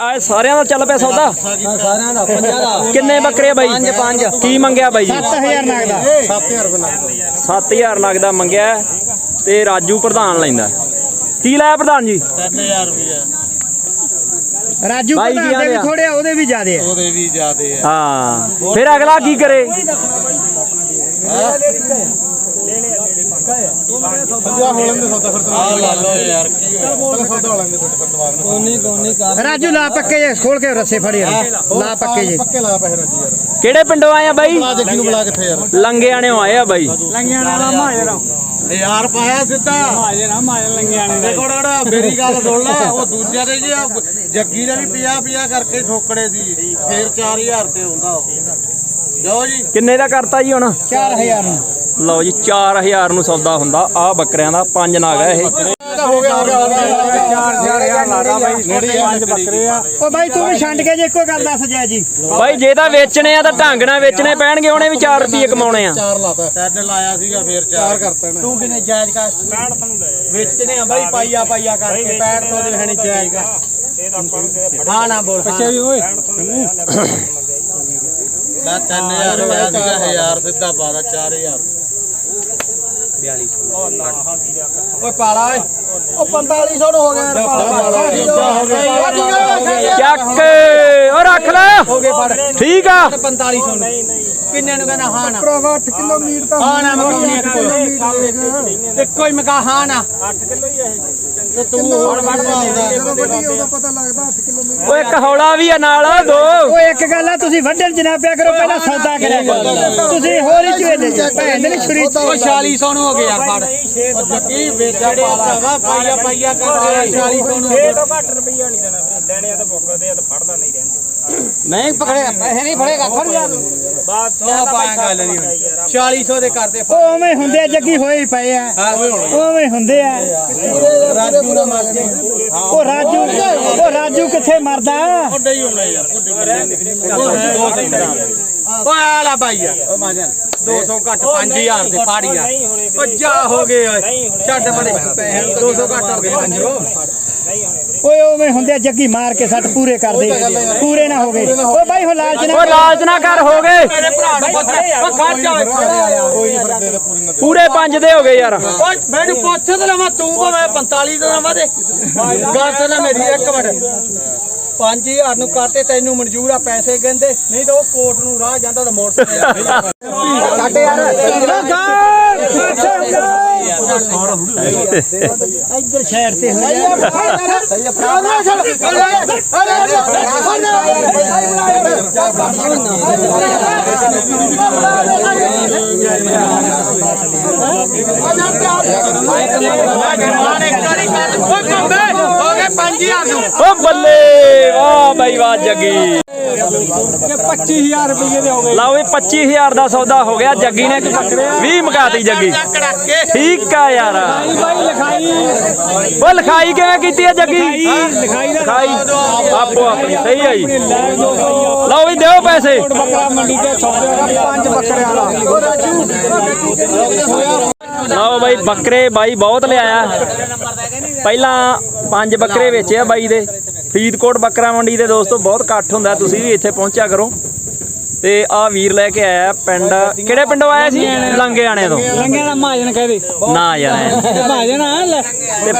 ਆ ਸਾਰਿਆਂ ਦਾ ਚੱਲ ਪਿਆ ਸੌਦਾ? ਸਾਰਿਆਂ ਦਾ ਪੰਜਾਂ ਦਾ। ਕਿੰਨੇ ਬੱਕਰੇ ਆ ਬਾਈ? ਪੰਜ, ਪੰਜ। ਕੀ ਮੰਗਿਆ ਬਾਈ ਜੀ? 7000 ਨਗਦਾ 7000 ਲੱਗਦਾ। ਮੰਗਿਆ ਤੇ ਰਾਜੂ ਪ੍ਰਧਾਨ ਲੈਂਦਾ। ਕੀ ਲਾਇਆ ਪ੍ਰਧਾਨ ਜੀ? 3000 ਰੁਪਏ ਰਾਜੂ ਪ੍ਰਧਾਨ ਦੇ ਵੀ। ਥੋੜੇ ਆ ਉਹਦੇ ਵੀ ਜ਼ਿਆਦੇ ਆ। ਉਹਦੇ ਵੀ ਜ਼ਿਆਦੇ ਆ। ਹਾਂ ਫਿਰ ਅਗਲਾ ਕੀ ਕਰੇ? ਆ ਲਾ ਲਓ ਯਾਰ ਕੀ ਹੋਇਆ ਰਾਜੂ ਲਾ ਪੱਕੇ ਜੇ ਖੋਲ ਕੇ ਰੱਸੇ ਫੜੀ ਲਾ ਪੱਕੇ ਜੇ। ਪੱਕੇ ਲਾ ਪੈਸੇ ਰਾਜੀ ਯਾਰ। ਕਿਹੜੇ ਪਿੰਡੋਂ ਆਏ ਆ ਬਾਈ? ਆ ਜੱਗੀ ਨੂੰ ਬੁਲਾ ਕਿੱਥੇ ਯਾਰ? ਲੰਗਿਆਣਿਓ ਆਏ ਆ ਬਾਈ। ਲੰਗਿਆਂ ਵਾਲਾ ਮਾਜਰਾ। ਯਾਰ ਪਾਇਆ ਸਿੱਧਾ। ਮਾਜਰਾ ਮਾਜ ਲੰਗਿਆਂ ਦੇਖੋ ਡੜਾ ਮੇਰੀ ਗੱਲ ਸੁਣ ਲੈ ਉਹ ਦੂਜਿਆਂ ਦੇ ਜੀ ਜੱਗੀ ਨੇ ਵੀ 50 50 ਕਰਕੇ ਠੋਕੜੇ ਸੀ। ਫੇਰ 4000 ਤੇ ਹੁੰਦਾ ਉਹ। ਜੀ। ਕਿੰਨੇ ਦਾ ਕਰਤਾ ਜੀ ਹੁਣ? 4000 ਨੂੰ। ਲਓ ਜੀ 4000 ਨੂੰ ਸੌਦਾ ਹੁੰਦਾ। ਆ ਬੱਕਰਿਆਂ ਦਾ ਪੰਜ ਨਾਗ ਇਹ। ਹੋ ਗਿਆ ਹੋ ਗਿਆ ਹੋ ਗਿਆ 4000 ਲਾਦਾ ਬਾਈ ਨੇੜੇ ਆ। ਬੱਕਰੇ ਆ। ਉਹ ਬਾਈ ਤੂੰ ਵੀ ਛੰਡ ਕੇ ਜੇ ਇੱਕੋ ਗੱਲ ਦੱਸ ਜੈ ਜੀ। ਬਾਈ ਜੇ ਤਾਂ ਵੇਚਣੇ ਆ ਤਾਂ ਢੰਗ ਨਾਲ ਵੇਚਣੇ ਪੈਣਗੇ ਉਹਨੇ ਵੀ 4 ਰੁਪਏ ਕਮਾਉਣੇ ਆ। ਚਾਰ ਲਾਤਾ। ਸੈੱਡ ਲਾਇਆ ਸੀਗਾ ਫੇਰ ਚਾਰ। ਕਰਤਾ ਨੇ ਤੂੰ ਕਿਨੇ ਜਾਇਜ਼ ਕਰ? 65 ਤੁਹਾਨੂੰ ਲੈ ਵੇਚਨੇ ਆ ਬਾਈ ਪਾਈਆ ਪਾਈਆ ਕਰਕੇ 65 ਤੋਂ ਦੇ ਹੈ ਨਹੀਂ ਜਾਇਜ਼ ਕਰ। ਹਾਂ ਨਾ ਬੋਲ। ਪਿੱਛੇ ਵੀ ਓਏ ਮੈਂ 3000 ਲਾਇਆ ਸੀਗਾ 1000 ਸਿੱਧਾ ਪਾਦਾ 4000 ਓਏ ਪਾਲਾ ਓਏ। ਉਹ 4500 ਹੋ ਗਿਆ ਯਾਰ ਚੱਕ। ਓ ਰੱਖ ਲੈ। ਹੋ ਗਏ ਫੜ। ਠੀਕ ਆ। 4500 ਨੂੰ। ਕਿੰਨੇ ਨੂੰ ਕਹਿੰਦਾ ਹਾਂ ਨਾ? ਭਰਾਵਾ 8 ਕਿਲੋ ਮੀਟ ਤਾਂ ਹਾਂ ਨਾ ਮਕਾਉਣੀ ਇੱਕ ਹੀ ਮਕਾ ਹਾਂ ਨਾ। 8 ਕਿਲੋ ਹੀ ਹੈ ਤੇ ਤੂੰ ਹੁਣ ਵੱਢ ਓ ਇੱਕ ਹੌਲਾ ਵੀ ਆ ਨਾਲ ਦੋ। ਓਏ ਇੱਕ ਗੱਲ ਆ ਤੁਸੀਂ ਵੱਢਣ ਨਾ ਪਿਆ ਕਰੋ ਪਹਿਲਾਂ ਸੌਦਾ ਕਰਿਆ ਕਰੋ। ਤੁਸੀਂ ਹੋਰ ਹੀ ਚਵੇਲੇ ਜੀ। ਭੈਣ ਦੇ ਨੀ ਛੁਰੀ ਉਹ 4600 ਨੂੰ ਹੋ ਗਿਆ ਫੜ। ਉਹ ਜੱਗੀ ਵੇਚਿਆ ਪਾਲਾ ਵਾ ਪਾਈਆ ਪਾਈਆ ਕਰਕੇ 4600 ਨੂੰ ਹੋ ਗਿਆ ਨਹੀਂ ਪਕੜਿਆ ਪੈਸੇ ਨਹੀਂ ਫੜੇਗਾ ਖੜ ਜਾ ਬਾਤ ਪਾਇਆ ਗੱਲ ਨਹੀਂ 4600 ਦੇ ਕਰਦੇ ਉਹ ਉਵੇਂ ਹੁੰਦੇ ਆ, ਜੱਗੀ ਹੋਏ ਹੀ ਪਏ ਆ। ਉਵੇਂ ਹੁੰਦੇ ਆ। ਰਾਜੂ ਨਾ ਮਰ ਜੇ ਉਹ ਰਾਜੂ ਉਹ ਰਾਜੂ ਕਿੱਥੇ ਮਰਦਾ? ਉੱਡੇ ਹੀ ਹੋਣਾ ਯਾਰ ਓਏ ਆਲਾ ਬਾਈ ਆ। ਓ ਮਾਜਨ 200 ਘੱਟ 5000 ਦੇ ਫਾੜੀ ਆ। ਓ ਜਾ ਹੋ ਗਏ ਓਏ ਛੱਡ ਨੂੰ 200 ਘੱਟ ਹੋ ਗਏ ਪੰਜੋ ਓਏ ਉਵੇਂ ਹੁੰਦੇ ਆ, ਜੱਗੀ ਮਾਰ ਕੇ ਸੱਟ ਪੂਰੇ ਕਰਦੇ ਪੂਰੇ ਨਾ ਹੋ ਗਏ। ਓ ਬਾਈ ਹੋ ਲਾਲਚ ਨਾ ਓ ਲਾਲਚ ਨਾ ਕਰ ਹੋ ਗਏ। ਮੇਰੇ ਭਰਾ ਨੂੰ ਕੋਈ ਨਹੀਂ ਪੂਰੀ ਨਾ ਪੂਰੇ ਪੰਜ ਦੇ ਹੋ ਗਏ ਯਾਰ। ਓਏ ਮੈਨੂੰ ਪੁੱਛ ਤੇ ਲਵਾਂ ਤੂੰ ਭਾਵੇਂ 45 ਦਾ ਲਵਾਂ ਦੇ ਗੱਲ ਸੁਣ ਮੇਰੀ ਇੱਕ ਮਿੰਟ। 5000 ਨੂੰ ਕਾਟੇ ਤੈਨੂੰ ਮਨਜ਼ੂਰ ਆ ਪੈਸੇ ਕਹਿੰਦੇ? ਨਹੀਂ ਤਾਂ ਉਹ ਕੋਰਟ ਨੂੰ ਰਾਹ ਜਾਂਦਾ ਤਾਂ ਮੋਟਰਸਾਈਕਲ ਸਾਡੇ ਯਾਰ। ਇੱਧਰ ਸ਼ਹਿਰ ਤੇ ਹੋ ਹੋ ਗਏ 5000 ਨੂੰ ਓ ਬੱਲੇ ਵਾਹ ਬਾਈ ਵਾਹ ਜੱਗੀ 25000 ਰੁਪਏ ਦੇ ਹੋ ਗਏ। ਲਓ ਵੀ 25000 ਦਾ ਸੌਦਾ ਹੋ ਗਿਆ ਜੱਗੀ ਨੇ 20 ਮਕਾਤੀ ਜੱਗੀ। ਠੀਕ ਆ ਯਾਰ। ਬਾਈ ਲਿਖਾਈ। ਉਹ ਲਿਖਾਈ ਕਿਵੇਂ ਕੀਤੀ ਹੈ ਜੱਗੀ? ਲਿਖਾਈ ਆਪੋ ਆਪਣੀ ਸਹੀ ਆ ਜੀ। ਲਓ ਵੀ ਦਿਓ ਪੈਸੇ। ਬੱਕਰਾ ਮੰਡੀ ਤੇ ਸੌਦੇ ਦਾ ਪੰਜ ਬੱਕਰੇ ਵਾਲਾ ਲਓ ਬਾਈ ਬੱਕਰੇ ਬਾਈ ਬਹੁਤ ਲਿਆਇਆ। ਪਹਿਲਾਂ ਪੰਜ ਬੱਕਰੇ ਵੇਚੇ ਆ ਬਾਈ ਦੇ। ਫਰੀਦਕੋਟ ਬੱਕਰਾ ਮੰਡੀ ਦੇ ਦੋਸਤੋ ਬਹੁਤ ਇਕੱਠ ਹੁੰਦਾ ਤੁਸੀਂ ਵੀ ਇੱਥੇ ਪਹੁੰਚਿਆ ਕਰੋ। ਤੇ ਆ ਵੀਰ ਲੈ ਕੇ ਆਇਆ ਪਿੰਡ। ਕਿਹੜੇ ਪਿੰਡੋਂ ਆਇਆ ਸੀ? ਲੰਗੇਆਣੇ ਤੋਂ। ਲੰਗਿਆ ਦਾ ਮਾਜਨ ਕਹਦੇ। ਨਾ ਯਾਰ ਐਂ। ਮਾਜਨ ਆ ਲੈ। ਤੇ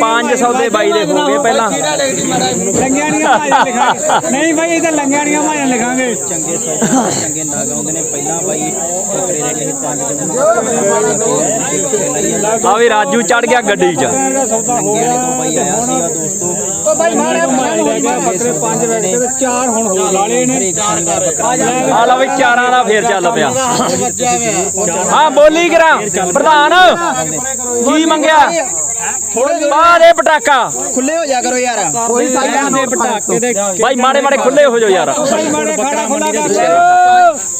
ਪੰਜ ਸੌਦੇ ਬਾਈ ਦੇ ਹੋ ਗਏ ਪਹਿਲਾਂ। ਲੰਗਿਆਣੀਆਂ ਮਾਜਨ ਲਿਖਾਂਗੇ। ਨਹੀਂ ਭਾਈ ਇਹ ਤਾਂ ਲੰਗਿਆਣੀਆਂ ਮਾਜਨ ਲਿਖਾਂਗੇ। ਚੰਗੇ ਚੰਗੇ ਨਾਗ ਆਉਂਦੇ ਨੇ। ਪਹਿਲਾਂ ਬਾਈ ਬੱਕਰੇ ਦੇ ਕਿਸੇ ਪੰਜ ਦਿਨ। ਆ ਵੀ ਰਾਜੂ ਚੜ ਗਿਆ ਗੱਡੀ 'ਚ। ਸੌਦਾ ਹੋ ਲੰਗਿਆਣੇ ਤੋਂ ਬਾਈ ਆਇਆ ਸੀਗਾ ਦੋਸਤੋ। ਉਹ ਭਾਈ ਮਾਰੇ ਬੱਕਰੇ ਪੰਜ ਤੇ ਚਾਰ ਹੁਣ ਹੋ ਲਾਲੇ ਨੇ ਹਰੇਕ ਸਿੰਘ ਦਾ ਆ ਚਾਰਾਂ ਫੇਰ ਚੱਲ ਪਿਆ। ਹਾਂ ਬੋਲੀ ਕਰਾਂ। ਪ੍ਰਧਾਨ ਕੀ ਮੰਗਿਆ? ਬਾਹਰ ਇਹ ਪਟਾਕਾ। ਖੁੱਲੇ ਹੋ ਜਾ ਕਰੋ ਯਾਰ। ਕੋਈ ਸਾਈਆਂ ਦੇ ਪਟਾਕੇ ਦੇ ਬਾਈ ਮਾੜੇ ਮਾੜੇ ਖੁੱਲੇ ਹੋ ਜਾਓ ਯਾਰ। ਖੁੱਲਾ ਕਰ।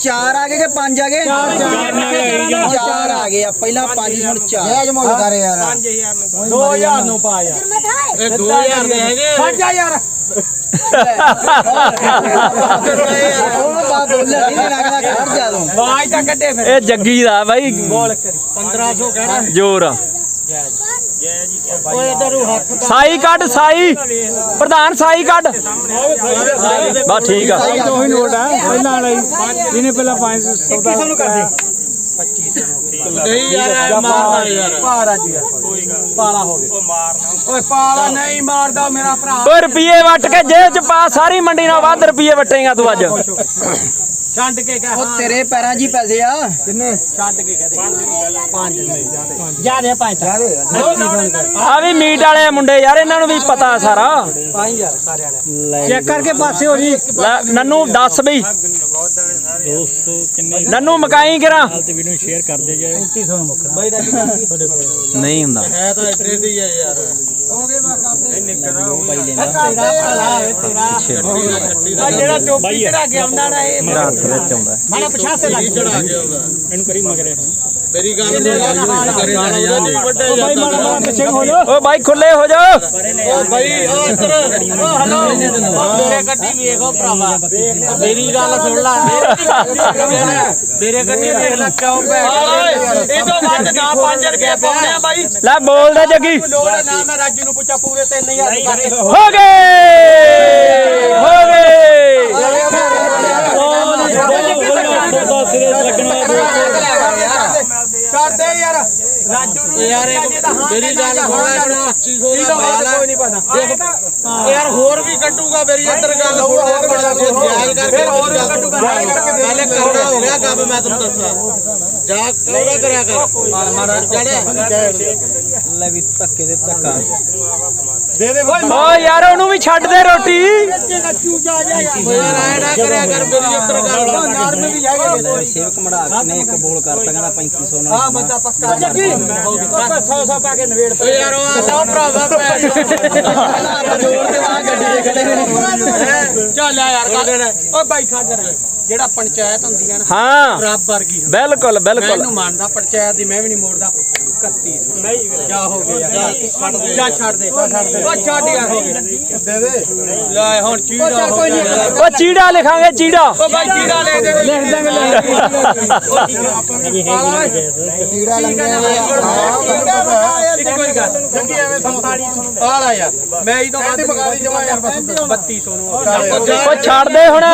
ਚਾਰ ਆ ਗਏ ਕਿ ਪੰਜ ਆ ਗਏ? ਚਾਰ ਆ ਗਏ। ਆ ਪਹਿਲਾਂ ਪੰਜ ਹੁਣ ਚਾਰ। ਮੁੱਲ ਕਰ ਯਾਰ। 2000 ਨੂੰ ਪਾ। ਯਾਰ। ਇਹ 2000 ਦੇ ਹੈਗੇ। ਫੜ ਜਾ ਯਾਰ ਇਹ ਜੱਗੀ ਦਾ ਬਾਈ। ਬੋਲ ਕਰੀ। 1500 ਕਹਿਣਾ। ਜੋਰ ਹੱਥ ਸਾਈ ਕੱਢ ਸਾਈ। ਪ੍ਰਧਾਨ ਸਾਈ ਕੱਢ। ਬਸ ਠੀਕ ਆ। ਉਹੀ ਨੋਟ ਆ ਪਹਿਲਾਂ ਵਾਲਾ ਹੀ ਇਹਨੇ ਪਹਿਲਾਂ 500 2100 ਨੂੰ ਕਰਦੇ ਨਹੀਂ ਯਾਰ ਮਾਰਨਾ ਯਾਰ। ਪਾਰਾ ਜੀ ਕੋਈ ਗੱਲ ਪਾਲਾ ਹੋ ਗਿਆ। ਉਹ ਮਾਰਨਾ। ਓਏ ਪਾਲਾ ਨਹੀਂ ਮਾਰਦਾ ਮੇਰਾ ਭਰਾ। ਓਏ ਰੁਪਏ ਵੱਟ ਕੇ ਜੇਬ ਚ ਪਾ ਸਾਰੀ ਮੰਡੀ ਨਾਲ ਵੱਧ ਰੁਪਏ ਵਟੇਗਾ ਤੂੰ ਅੱਜ। ਛੱਡ ਕੇ ਕਹਿ ਉਹ ਤੇਰੇ ਪੈਰਾਂ 'ਚ ਹੀ ਪੈਸੇ ਆ। ਕਿੰਨੇ? ਛੱਡ ਕੇ ਕਹਦੇ ਪੰਜ ਨਹੀਂ ਜਿਆਦੇ ਪੰਜ ਤਾਂ ਆ ਵੀ ਮੀਟ ਵਾਲੇ ਮੁੰਡੇ ਯਾਰ ਇਹਨਾਂ ਨੂੰ ਵੀ ਪਤਾ ਸਾਰਾ। ਪੰਜ ਯਾਰ ਸਾਰੇ ਵਾਲੇ ਚੈੱਕ ਕਰਕੇ ਪਾਸੇ ਹੋ ਜੀ। ਨੰਨੂ ਦੱਸ ਬਈ। ਦੋਸਤੋ ਕਿੰਨੇ ਨੰਨੂ ਮਕਾਈ ਕਿਰਾਂ ਤੇ ਵੀਡੀਓ ਸ਼ੇਅਰ ਕਰਦੇ ਜਾਓ 3500 ਨੂੰ ਮੁੱਕਣਾ ਬਾਈ ਦਾ ਨਹੀਂ ਹੁੰਦਾ। ਹੈ ਤਾਂ ਇੱਥੇ ਦੀ ਆ ਯਾਰ। ਜਿਹੜਾ ਟੋਪੀ ਚੜਾ ਕੇ ਆਉਂਦਾ ਨਾ ਇਹ ਮੇਰਾ ਹੱਥ ਵਿੱਚ ਆਉਂਦਾ। ਮਾੜਾ ਪਿਛਾ ਸੇ ਲੱਗ ਚੜਾ ਕੇ ਆਉਂਦਾ। ਇਹਨੂੰ ਕਰੀ ਮਗਰੇ। ਮੇਰੀ ਗੱਲ ਬਾਈ ਓ ਖੁੱਲੇ ਹੋ ਜਾ। ਓ ਭਾਈ ਓ ਇੱਧਰ ਓ ਹਲੋ। ਮੇਰੇ ਗੱਡੀ ਵੇਖੋ ਭਰਾਵਾ। ਮੇਰੀ ਗੱਲ ਸੁਣ ਲੈ। ਮੇਰੇ ਗੱਡੀ ਦੇਖ ਲੈ ਕਿਉਂ ਭੈਣ ਇਹ ਤੋਂ ਵੱਧ ਨਾ 5 ਰੁਪਏ ਪਾਉਣੇ ਆ ਬਾਈ। ਲੈ ਬੋਲ ਦੇ ਜੱਗੀ ਲੋੜ ਨਾ ਮੈਂ ਰਾਜੂ ਨੂੰ ਪੁੱਛਾ ਪੂਰੇ 3000 ਹੋ ਗਏ ਹੋ ਗਏ ਛੱਡ ਦੇ ਯਾਰ ਰਾਜੂ ਨੂੰ ਯਾਰ ਇਹ ਮੇਰੀ ਗੱਲ ਸੁਣ ਲੈ ਇਹਨੂੰ 2500 ਦਾ ਮਾਲ ਆ ਕੋਈ ਨਹੀਂ ਪਤਾ। ਓ ਯਾਰ ਹੋਰ ਵੀ ਕੱਢੂਗਾ ਮੇਰੀ ਇੱਧਰ ਗੱਲ ਲੈ ਬੜਾ ਜਾਇਜ਼ ਕਰਕੇ ਹੋਰ ਵੀ ਕੱਢੂਗਾ। ਪਹਿਲੇ ਕਰਨਾ ਹੋ ਗਿਆ ਕੰਮ ਮੈਂ ਤੈਨੂੰ ਦੱਸਾਂ ਜਾ ਕੋੜਾ ਕਰਿਆ ਕਰ। ਮਾੜਾ ਜੜੇ ਲੈ ਵੀ ਧੱਕੇ ਦੇ ਧੱਕਾ। ਓ ਯਾਰ ਉਹਨੂੰ ਵੀ ਛੱਡ ਦੇ ਰੋਟੀ। ਓ ਯਾਰ ਐ ਨਾ ਕਰਿਆ ਕਰ ਮੇਰੀ ਇੱਧਰ ਗੱਲ ਸੇਵਕ ਮੜਾ ਨੇ ਇੱਕ ਬੋਲ ਕਰਤਾ ਕਹਿੰਦਾ 3500 ਨਾਲ ਆ ਬੰਦਾ ਪੱਕਾ ਜੱਗੀ 100 100 ਪਾ ਕੇ ਨਵੇੜ ਓ ਯਾਰ ਉਹ ਆਲਾ ਭਰਾਵਾ ਭੈਣ ਜੋੜ ਤੇ ਆ ਗੱਡੀ ਦੇ ਖੜੇ ਨੇ ਚੱਲ ਯਾਰ ਓ ਬਾਈ ਖਾਦਰ ਜਿਹੜਾ ਪੰਚਾਇਤ ਹੁੰਦੀਆਂ ਨਾ ਹਾਂ। ਰੱਬ ਵਰਗੀ ਹੁੰਦੀ। ਬਿਲਕੁਲ ਮੈਂ ਬਿਲਕੁਲ। ਇਹਨੂੰ ਮੰਨਦਾ ਪੰਚਾਇਤ ਦੀ ਮੈਂ ਵੀ ਨਹੀਂ ਮੋੜਦਾ। 31 ਨਹੀਂ ਜਾ ਹੋ ਗਿਆ। ਜਾ ਛੱਡ ਦੇ। ਉਹ ਛੱਡ ਯਾਰ ਹੋ ਗਿਆ ਦੇ ਦੇ। ਲੈ ਹੁਣ ਚੀੜਾ ਹੋ ਗਿਆ। ਓ ਚੀੜਾ ਲਿਖਾਂਗੇ ਚੀੜਾ। ਉਹ ਬਾਈ ਚੀੜਾ ਲੈ ਦੇ। ਲਿਖ ਦਾਂਗੇ ਲੈ ਇੱਕੋ ਹੀ ਗੱਲ ਜੱਗੀ ਐਵੇਂ ਸੰਸਾਰੀ ਆਲਾ ਯਾਰ। ਮੈਂ ਹੀ ਤਾਂ ਵੱਧ ਮਗਾ ਦੀ ਜਮਾ ਯਾਰ। 3200 ਨੂੰ ਓ ਛੱਡ ਦੇ। ਹੁਣ।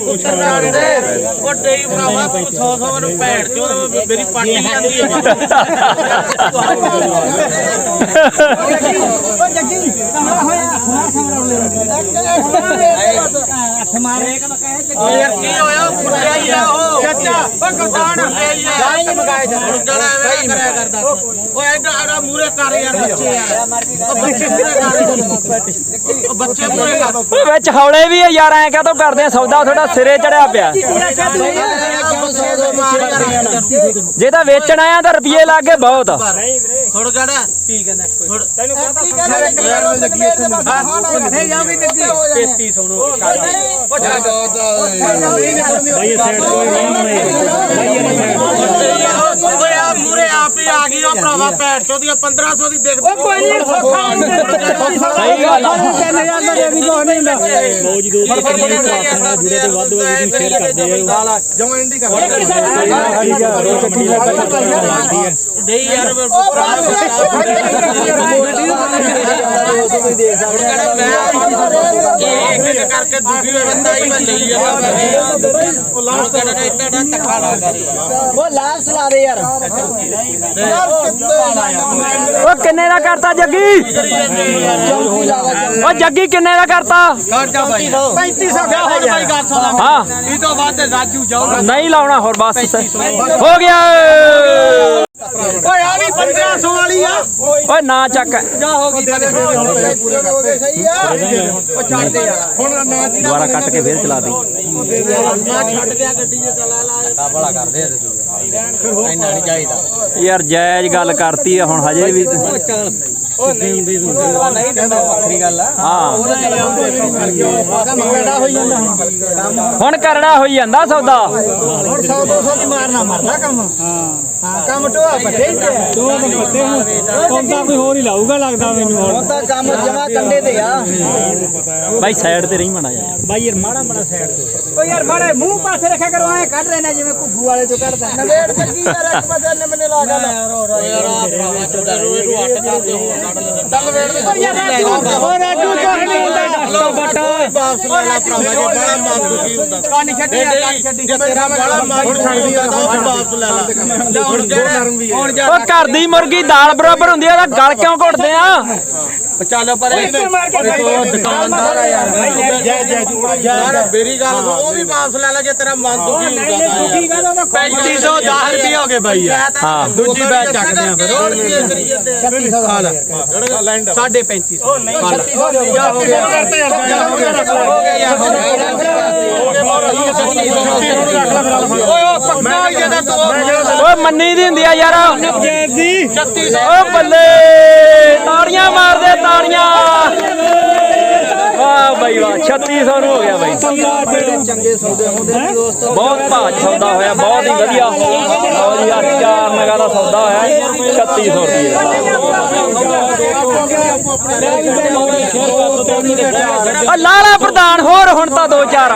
ਉਹ ਡੇਈ ਭਰਾਵਾ 100 100 ਨੂੰ ਭੈਣ ਚੋ ਮੇਰੀ ਪਾਟੀ ਜਾਂਦੀ ਹੈ। ਓ ਯਾਰ ਕੀ ਹੋਇਆ ਫੁੱਟਿਆ ਹੀ ਆ ਉਹ ਚਾਚਾ ਉਹ ਕਪਤਾਨ ਯਾਰ ਤੇ ਮਗਾਏ ਜਾ ਹੁਣ ਗਲਾ ਐਵੇਂ ਨਾ ਕਰਿਆ ਕਰਦਾ ਓਏ ਐਡਾ ਐਡਾ ਮੂਰੇ ਕਰ ਯਾਰ ਬੱਚੇ ਯਾਰ ਉਹ ਬੱਚੇ ਮੂਰੇ ਕਰ ਉਹ ਬੱਚੇ ਮੂਰੇ ਕਰ ਓ ਵਿੱਚ ਹੌਲੇ ਵੀ ਆ। ਯਾਰ ਐ ਕਾਹਤੋਂ ਕਰਦੇ ਆ ਸੌਦਾ ਤੁਹਾਡਾ ਸਿਰੇ ਚੜਿਆ ਪਿਆ ਜੇ ਤਾਂ ਵੇਚਣ ਆਇਆ ਤਾਂ ਰੁਪਏ ਲੱਗ ਗਏ ਬਹੁਤ ਥੋੜ ਗੜਾ ਕੀ ਕਹਿੰਦਾ ਕੋਈ ਤੈਨੂੰ ਪਤਾ ਨਹੀਂ ਆ ਵੀ ਲੱਗੀ 3300 ਨੂੰ ਉਹ ਛੱਡ ਓਏ ਆ ਮੂਰੇ ਉਹ ਭਰਾਵਾ ਭੈਣ ਚੋ ਦੀਆਂ 1500 ਦੀ ਦੇਖ ਓ ਕੋਈ ਨਹੀਂ ਸਹੀ ਗੱਲ ਆ। 3000 ਦਾ ਦੇ ਵੀ ਕੋਈ ਨਹੀਂ ਹੁੰਦਾ ਲੋ ਜੀ ਦੋਸਤੋ ਜੁੜੇ ਤੋਂ ਵੱਧ ਵੱਧ ਸ਼ੇਅਰ ਕਰਦੇ ਆ ਜਮਾਂ ਇੰਡੀ ਕਰ ਨਹੀਂ ਯਾਰ ਇਹ ਇੱਕ ਇੱਕ ਕਰਕੇ ਦੂਜੀ ਵਾਰ ਬੰਦਾ ਹੀ ਮੈਂ ਲਈ ਜਾਂਦਾ ਮੈਂ ਉਹ ਲਾਸਟ ਦਾ ਇੱਡਾ ਇੱਡਾ ਧੱਕਾ ਲਾ ਕਰ ਉਹ ਲਾਸਟ ਲਾ ਦੇ ਯਾਰ। ਓ ਕਿੰਨੇ ਦਾ ਕਰਤਾ ਜੱਗੀ? ਓ ਜੱਗੀ ਕਿੰਨੇ ਦਾ ਕਰਤਾ? ਛੱਡ ਜਾ ਬਾਈ 3500 ਕਿਆ ਹੋ ਬਾਈ ਗੱਲ ਸੁਣ ਲੈ। ਹਾਂ। ਇਹ ਤੋਂ ਵੱਧ ਰਾਜੂ ਜਾਊਗਾ ਨਹੀਂ ਲਾਉਣਾ ਹੋਰ ਬਸ। ਹੋ ਗਿਆ। ਓਏ ਆ ਵੀ 1500 ਵਾਲੀ ਆ। ਓਏ ਨਾ ਚੱਕ। ਜਾ ਹੋ ਗਈ। ਤੇਰੇ ਸਹੀ ਆ ਉਹ ਛੱਡ ਦੇ ਯਾਰ। ਦੁਬਾਰਾ ਕੱਟ ਕੇ ਫੇਰ ਚਲਾ ਦੇ। ਨਾ ਛੱਡ ਗਿਆ ਗੱਡੀ 'ਚ ਚਲਾ ਲਾ ਯਾਰ ਜਾਇਜ਼ ਗੱਲ ਕਰਤੀ ਆ ਹੁਣ ਹਜੇ ਵੀ। ਨਹੀਂ ਦਿੰਦਾ ਵੱਖਰੀ ਗੱਲ ਆ। ਹਾਂ। ਕੰਮ ਹੋਈ ਜਾਂਦਾ। ਹੁਣ ਕਰੜਾ ਹੋਈ ਜਾਂਦਾ ਸੌਦਾ। ਹੁਣ 100 200 ਦੀ ਮਾਰਨਾ ਮਰਦਾ ਕੰਮ। ਹਾਂ ਹਾਂ ਕੰਮ ਟੋਆ ਪੱਟੇ ਹੀ ਤੇ ਟੋਆ ਤਾਂ ਪੱਟੇ ਹੁਣ ਕੰਦਾ ਕੋਈ ਹੋਰ ਹੀ ਲਾਊਗਾ ਲੱਗਦਾ ਮੈਨੂੰ ਹੁਣ ਤਾਂ ਕੰਮ ਜਮਾ ਕੰਡੇ ਤੇ ਆ। ਬਾਈ ਸਾਈਡ ਤੇ ਰਹੀ ਮਣਾ ਯਾਰ ਬਾਈ ਯਾਰ ਮਾੜਾ ਮਾੜਾ ਸਾਈਡ ਤੇ। ਓ ਯਾਰ ਮਾੜੇ ਮੂੰਹ ਪਾਸੇ ਰੱਖਿਆ ਕਰੋ ਐ ਕੱਢ ਲੈਣਾ ਜਿਵੇਂ ਘੁੱਗੂ ਵਾਲੇ ਚੋਂ ਕੱਢਦਾ ਨਵੇੜ ਚੱਕੀ ਯਾਰ ਇੱਕ ਪਾਸੇ ਨੇ ਮੈਨੇ ਲਾ ਗੱਲ ਯਾਰ ਆ ਭਰਾਵਾ ਚੋਦਾ ਰੋਏ ਨੂੰ ਅੱਟ ਕਰਦੇ ਹੋ ਚੱਲ ਵੇੜ ਦੇ। ਓ ਰਾਜੂ ਕੁਛ ਨਹੀਂ ਹੁੰਦਾ ਲੋ ਬਟਾ ਵਾਪਸ ਲੈ ਲੈ ਭਰਾਵਾ ਜੇ ਬੜਾ ਮਨ ਦੁਖੀ ਹੁੰਦਾ। ਕਾਨੀ ਛੱਡੀ ਆ ਕਾਨੀ ਛੱਡੀ। ਜੇ ਤੇਰਾ ਬੜਾ ਮਨ ਦੁਖੀ ਹੁੰਦਾ ਤਾਂ ਉਹ ਵਾਪਸ ਲੈ ਲੈ। ਹੁਣ ਜਿਹੜਾ ਹੁਣ ਜਾ ਉਹ ਘਰ ਦੀ ਮੁਰਗੀ ਦਾਲ ਬਰਾਬਰ ਹੁੰਦੀ ਆ ਉਹਦਾ ਗਲ ਕਿਉਂ ਘੁੱਟਦੇ ਆ? ਚੱਲ ਪਰ ਦੁਕਾਨਦਾਰ ਆ ਯਾਰ ਜੈ ਜੈ ਯਾਰ ਮੇਰੀ ਗੱਲ ਸੁਣ, ਉਹ ਵੀ ਵਾਪਸ ਲੈ ਲੈ ਜੇ ਤੇਰਾ ਮਨ ਦੁਖੀ ਹੁੰਦਾ ਯਾਰ। ਦੁਖੀ ਗੱਲ ਉਹਦਾ 3510 ਰੁਪਏ ਹੋ ਗਏ ਬਾਈ ਯਾਰ ਹਾਂ ਦੂਜੀ ਬੈਚ ਚੱਕਦੇ ਆ ਫਿਰ ਹੋਰ ਕੀ ਕਰੀ ਜਾਂਦੇ ਆ 3600 ਦਾ ਲੈ ਸਾਢੇ 35 ਉਹ ਨਹੀਂ 3600 ਦੇ ਹੋ ਗਿਆ ਕਰਤੇ ਯਾਰ ਓਏ ਉਹ ਪੱਕਾ ਹੀ ਜਿਹਦਾ ਤੂੰ ਓਏ ਮੰਨੀ ਦੀ ਹੁੰਦੀ ਆ ਯਾਰ ਜੈਦੀ 3600 ਓ ਬੱਲੇ ਤਾੜੀਆਂ ਮਾਰਦੇ ਤਾੜੀਆਂ। ਵਾਹ ਬਾਈ, ਵਾਹ 3600 ਨੂੰ ਹੋ ਗਿਆ ਬਾਈ। ਚੰਗੇ ਸੌਦੇ ਹੁੰਦੇ ਨੇ ਦੋਸਤੋ ਬਹੁਤ ਭਾਜ ਸੌਦਾ ਹੋਇਆ, ਬਹੁਤ ਹੀ ਵਧੀਆ। ਲਓ ਜੀ ਯਾਰ ਚਾਰ ਨਗਾ ਦਾ ਸੌਦਾ ਹੋਇਆ 3600 ਰੁਪਏ ਆ ਲਾਲਾ ਪ੍ਰਧਾਨ, ਹੋਰ ਹੁਣ ਤਾਂ ਦੋ ਚਾਰ।